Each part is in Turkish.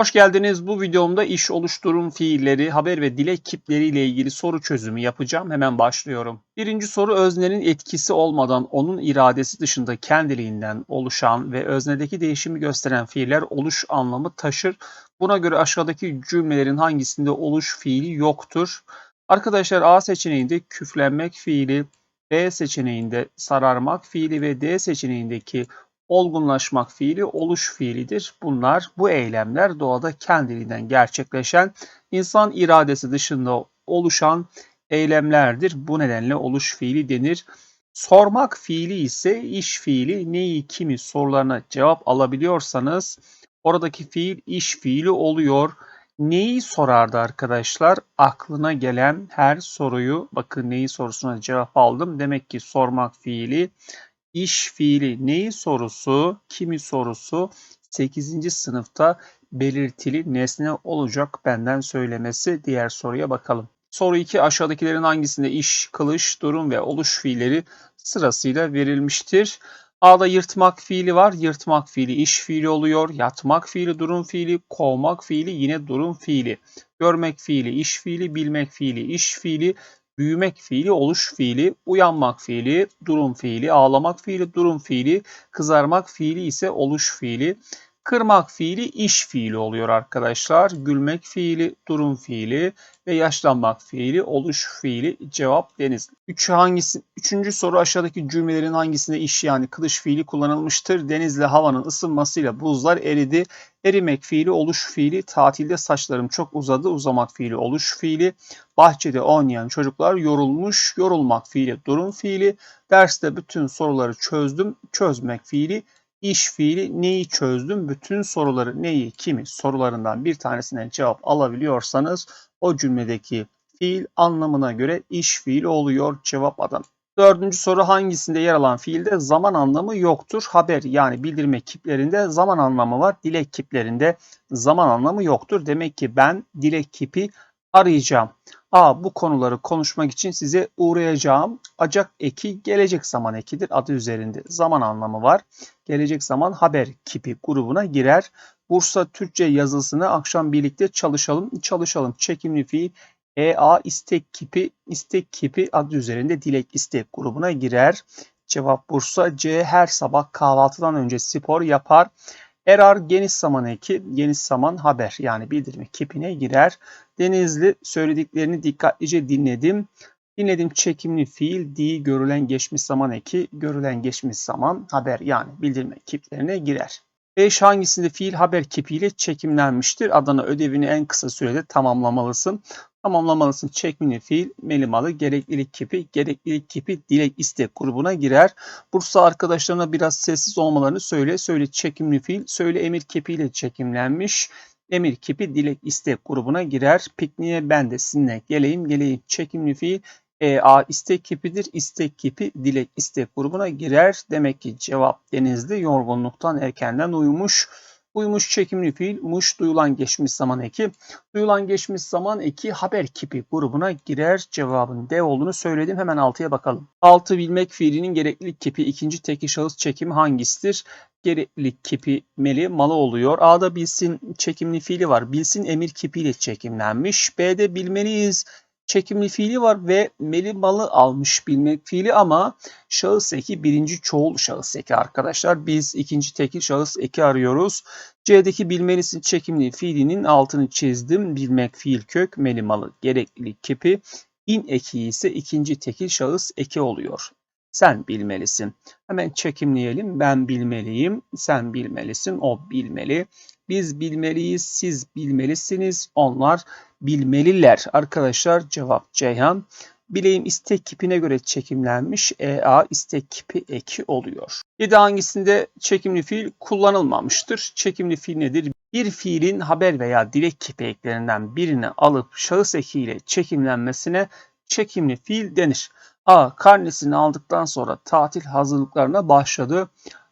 Hoş geldiniz. Bu videomda iş oluşturum fiilleri, haber ve dilek kipleriyle ilgili soru çözümü yapacağım. Hemen başlıyorum. Birinci soru öznenin etkisi olmadan onun iradesi dışında kendiliğinden oluşan ve öznedeki değişimi gösteren fiiller oluş anlamı taşır. Buna göre aşağıdaki cümlelerin hangisinde oluş fiili yoktur? Arkadaşlar A seçeneğinde küflenmek fiili, B seçeneğinde sararmak fiili ve D seçeneğindeki olgunlaşmak fiili oluş fiilidir. Bunlar bu eylemler doğada kendiliğinden gerçekleşen insan iradesi dışında oluşan eylemlerdir. Bu nedenle oluş fiili denir. Sormak fiili ise iş fiili neyi kimi sorularına cevap alabiliyorsanız oradaki fiil iş fiili oluyor. Neyi sorardı arkadaşlar? Aklına gelen her soruyu bakın neyi sorusuna cevap aldım. Demek ki sormak fiili iş fiili neyi sorusu, kimi sorusu 8. sınıfta belirtili nesne olacak benden söylemesi. Diğer soruya bakalım. Soru 2 aşağıdakilerin hangisinde iş, kılış, durum ve oluş fiilleri sırasıyla verilmiştir? A'da yırtmak fiili var. Yırtmak fiili iş fiili oluyor. Yatmak fiili durum fiili. Kovmak fiili yine durum fiili. Görmek fiili iş fiili. Bilmek fiili iş fiili büyümek fiili oluş fiili, uyanmak fiili, durum fiili, ağlamak fiili, durum fiili, kızarmak fiili ise oluş fiili. Kırmak fiili iş fiili oluyor arkadaşlar. Gülmek fiili, durum fiili ve yaşlanmak fiili, oluş fiili cevap deniz. Üç hangisi, üçüncü soru aşağıdaki cümlelerin hangisinde iş yani kılıç fiili kullanılmıştır? Denizle havanın ısınmasıyla buzlar eridi. Erimek fiili, oluş fiili, tatilde saçlarım çok uzadı, uzamak fiili, oluş fiili, bahçede oynayan çocuklar yorulmuş, yorulmak fiili, durum fiili, derste bütün soruları çözdüm, çözmek fiili, iş fiili neyi çözdüm? Bütün soruları neyi, kimi sorularından bir tanesine cevap alabiliyorsanız o cümledeki fiil anlamına göre iş fiili oluyor cevap adam. Dördüncü soru hangisinde yer alan fiilde zaman anlamı yoktur? Haber yani bildirme kiplerinde zaman anlamı var. Dilek kiplerinde zaman anlamı yoktur. Demek ki ben dilek kipi arayacağım. A bu konuları konuşmak için size uğrayacağım. Acak eki gelecek zaman ekidir. Adı üzerinde zaman anlamı var. Gelecek zaman haber kipi grubuna girer. Bursa Türkçe yazısını akşam birlikte çalışalım. Çalışalım. Çekimli fiil EA istek kipi istek kipi adı üzerinde dilek istek grubuna girer. Cevap Bursa. C her sabah kahvaltıdan önce spor yapar. Erar geniş zaman eki, geniş zaman haber yani bildirme kipine girer. Denizli söylediklerini dikkatlice dinledim. Dinledim çekimli fiil, di görülen geçmiş zaman eki, görülen geçmiş zaman haber yani bildirme kiplerine girer. 5 hangisinde fiil haber kipiyle çekimlenmiştir? Adana ödevini en kısa sürede tamamlamalısın. Tamamlamalısın çekimli fiil, melimalı, gereklilik kipi, gereklilik kipi dilek istek grubuna girer. Bursa arkadaşlarına biraz sessiz olmalarını söyle. Söyle çekimli fiil, söyle emir kipiyle çekimlenmiş. Emir kipi dilek istek grubuna girer. Pikniğe ben de sizinle geleyim geleyim çekimli fiil e, A istek kipidir. İstek kipi dilek istek grubuna girer. Demek ki cevap denizli yorgunluktan erkenden uyumuş. Uyumuş çekimli fiil, muş duyulan geçmiş zaman eki. Duyulan geçmiş zaman eki haber kipi grubuna girer. Cevabın D olduğunu söyledim. Hemen altıya bakalım. Altı bilmek fiilinin gereklilik kipi ikinci teki şahıs çekimi hangisidir? Gereklilik kipi meli malı oluyor. A'da bilsin çekimli fiili var. Bilsin emir kipiyle çekimlenmiş. B'de bilmeliyiz çekimli fiili var ve meli malı almış bilmek fiili ama şahıs eki birinci çoğul şahıs eki arkadaşlar. Biz ikinci tekil şahıs eki arıyoruz. C'deki bilmelisin çekimli fiilinin altını çizdim. Bilmek fiil kök meli malı gereklilik kipi. İn eki ise ikinci tekil şahıs eki oluyor. Sen bilmelisin. Hemen çekimleyelim. Ben bilmeliyim. Sen bilmelisin. O bilmeli. Biz bilmeliyiz. Siz bilmelisiniz. Onlar bilmeliler. Arkadaşlar cevap Ceyhan. Bileğim istek kipine göre çekimlenmiş. EA istek kipi eki oluyor. 7 hangisinde çekimli fiil kullanılmamıştır? Çekimli fiil nedir? Bir fiilin haber veya dilek kipi eklerinden birini alıp şahıs ekiyle çekimlenmesine çekimli fiil denir. A. Karnesini aldıktan sonra tatil hazırlıklarına başladı.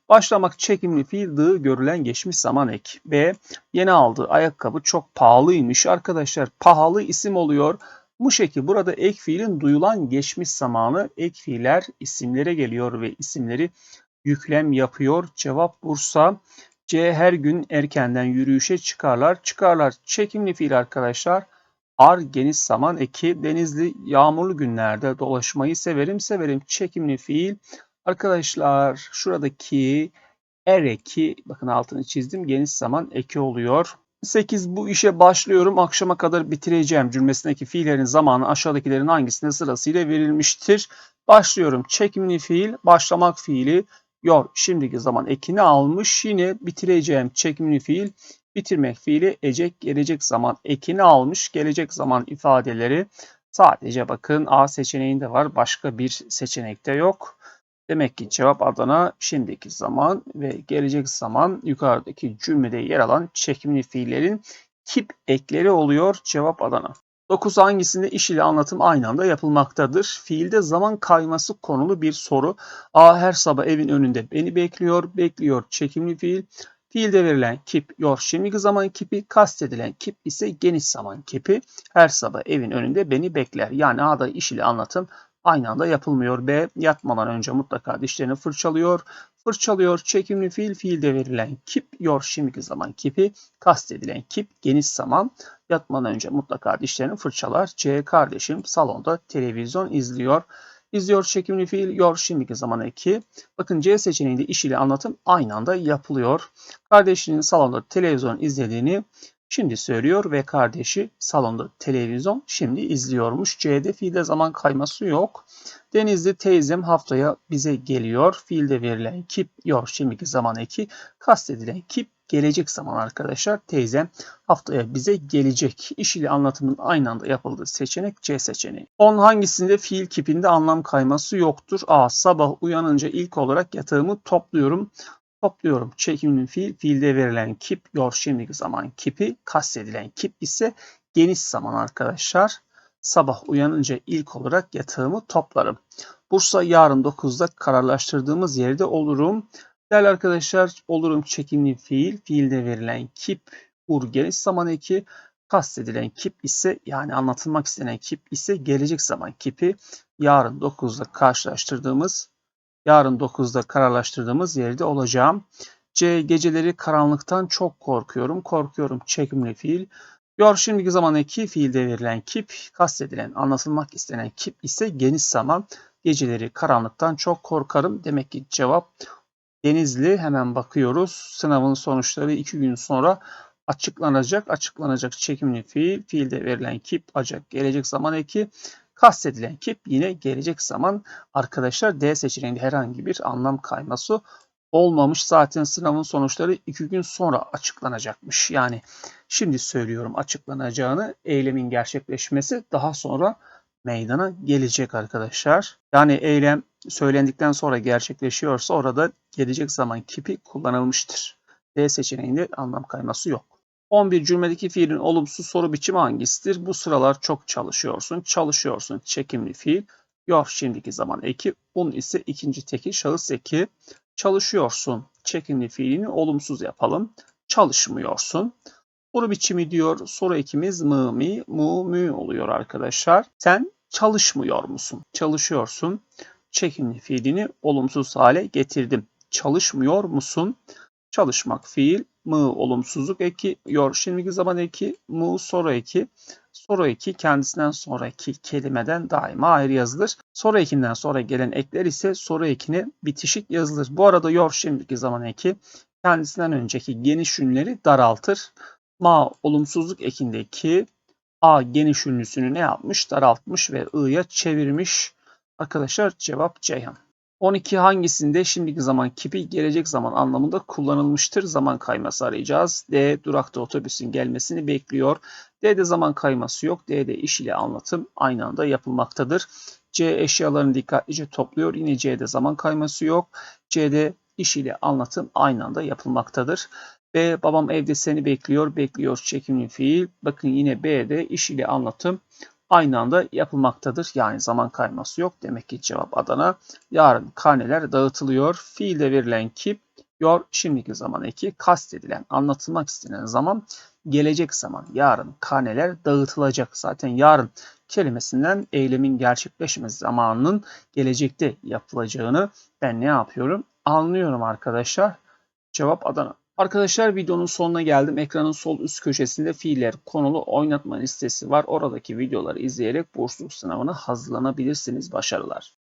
Başlamak çekimli fiil dığı görülen geçmiş zaman ek. B. Yeni aldığı ayakkabı çok pahalıymış. Arkadaşlar pahalı isim oluyor. Bu şekil burada ek fiilin duyulan geçmiş zamanı ek fiiller isimlere geliyor ve isimleri yüklem yapıyor. Cevap Bursa. C. Her gün erkenden yürüyüşe çıkarlar. Çıkarlar. Çekimli fiil arkadaşlar. Ar geniş zaman eki. Denizli yağmurlu günlerde dolaşmayı severim. Severim. Çekimli fiil. Arkadaşlar şuradaki er eki bakın altını çizdim. Geniş zaman eki oluyor. 8 bu işe başlıyorum akşama kadar bitireceğim cümlesindeki fiillerin zamanı aşağıdakilerin hangisinde sırasıyla verilmiştir. Başlıyorum. Çekimli fiil, başlamak fiili, yor şimdiki zaman ekini almış. Yine bitireceğim çekimli fiil, bitirmek fiili, ecek gelecek zaman ekini almış. Gelecek zaman ifadeleri sadece bakın A seçeneğinde var. Başka bir seçenekte yok. Demek ki cevap Adana şimdiki zaman ve gelecek zaman yukarıdaki cümlede yer alan çekimli fiillerin kip ekleri oluyor. Cevap Adana. 9 hangisinde iş ile anlatım aynı anda yapılmaktadır? Fiilde zaman kayması konulu bir soru. A her sabah evin önünde beni bekliyor. Bekliyor çekimli fiil. Fiilde verilen kip yor şimdiki zaman kipi, kastedilen kip ise geniş zaman kipi. Her sabah evin önünde beni bekler. Yani A'da iş ile anlatım aynı anda yapılmıyor. B. Yatmadan önce mutlaka dişlerini fırçalıyor. Fırçalıyor çekimli fiil fiilde verilen kip yor şimdiki zaman kipi kastedilen kip geniş zaman yatmadan önce mutlaka dişlerini fırçalar. C. Kardeşim salonda televizyon izliyor. İzliyor çekimli fiil yor şimdiki zaman eki. Bakın C seçeneğinde iş ile anlatım aynı anda yapılıyor. Kardeşinin salonda televizyon izlediğini Şimdi söylüyor ve kardeşi salonda televizyon şimdi izliyormuş. C'de fiilde zaman kayması yok. Denizli teyzem haftaya bize geliyor. Fiilde verilen kip yor şimdiki zaman eki. Kastedilen kip gelecek zaman arkadaşlar. Teyzem haftaya bize gelecek. İş ile anlatımın aynı anda yapıldığı seçenek C seçeneği. 10 hangisinde fiil kipinde anlam kayması yoktur? A. Sabah uyanınca ilk olarak yatağımı topluyorum. Topluyorum. Çekimli fiil, fiilde verilen kip, yor şimdiki zaman kipi, kastedilen kip ise geniş zaman arkadaşlar. Sabah uyanınca ilk olarak yatağımı toplarım. Bursa yarın 9'da kararlaştırdığımız yerde olurum. Değerli arkadaşlar olurum çekimli fiil, fiilde verilen kip, ur zaman eki, kastedilen kip ise yani anlatılmak istenen kip ise gelecek zaman kipi. Yarın 9'da karşılaştırdığımız yarın 9'da kararlaştırdığımız yerde olacağım. C. Geceleri karanlıktan çok korkuyorum. Korkuyorum çekimli fiil. Yor şimdiki zaman eki fiilde verilen kip, kastedilen, anlatılmak istenen kip ise geniş zaman. Geceleri karanlıktan çok korkarım. Demek ki cevap Denizli. Hemen bakıyoruz. Sınavın sonuçları 2 gün sonra açıklanacak. Açıklanacak çekimli fiil, fiilde verilen kip, acak gelecek zaman eki. Kastedilen kip yine gelecek zaman arkadaşlar D seçeneğinde herhangi bir anlam kayması olmamış. Zaten sınavın sonuçları iki gün sonra açıklanacakmış. Yani şimdi söylüyorum açıklanacağını eylemin gerçekleşmesi daha sonra meydana gelecek arkadaşlar. Yani eylem söylendikten sonra gerçekleşiyorsa orada gelecek zaman kipi kullanılmıştır. D seçeneğinde anlam kayması yok. 11 cümledeki fiilin olumsuz soru biçimi hangisidir? Bu sıralar çok çalışıyorsun. Çalışıyorsun çekimli fiil. Yor şimdiki zaman eki. Un ise ikinci tekil şahıs eki. Çalışıyorsun çekimli fiilini olumsuz yapalım. Çalışmıyorsun. Soru biçimi diyor. Soru ekimiz mı mi mu mü oluyor arkadaşlar. Sen çalışmıyor musun? Çalışıyorsun. Çekimli fiilini olumsuz hale getirdim. Çalışmıyor musun? Çalışmak fiil mı olumsuzluk eki, yor şimdiki zaman eki, mu soru eki. Soru eki kendisinden sonraki kelimeden daima ayrı yazılır. Soru ekinden sonra gelen ekler ise soru ekine bitişik yazılır. Bu arada yor şimdiki zaman eki kendisinden önceki geniş ünleri daraltır. Ma olumsuzluk ekindeki A geniş ünlüsünü ne yapmış? Daraltmış ve I'ya çevirmiş. Arkadaşlar cevap Ceyhan. 12 hangisinde şimdiki zaman kipi gelecek zaman anlamında kullanılmıştır? Zaman kayması arayacağız. D. Durakta otobüsün gelmesini bekliyor. D'de zaman kayması yok. D'de iş ile anlatım aynı anda yapılmaktadır. C. Eşyalarını dikkatlice topluyor. Yine C'de zaman kayması yok. C'de iş ile anlatım aynı anda yapılmaktadır. B. Babam evde seni bekliyor. Bekliyor çekimli fiil. Bakın yine B'de iş ile anlatım aynı anda yapılmaktadır. Yani zaman kayması yok. Demek ki cevap Adana. Yarın karneler dağıtılıyor. Fiilde verilen kip, yor, şimdiki zaman eki, kastedilen, anlatılmak istenen zaman, gelecek zaman. Yarın karneler dağıtılacak. Zaten yarın kelimesinden eylemin gerçekleşmesi zamanının gelecekte yapılacağını ben ne yapıyorum? Anlıyorum arkadaşlar. Cevap Adana. Arkadaşlar videonun sonuna geldim. Ekranın sol üst köşesinde fiiller konulu oynatma listesi var. Oradaki videoları izleyerek bursluluk sınavına hazırlanabilirsiniz. Başarılar.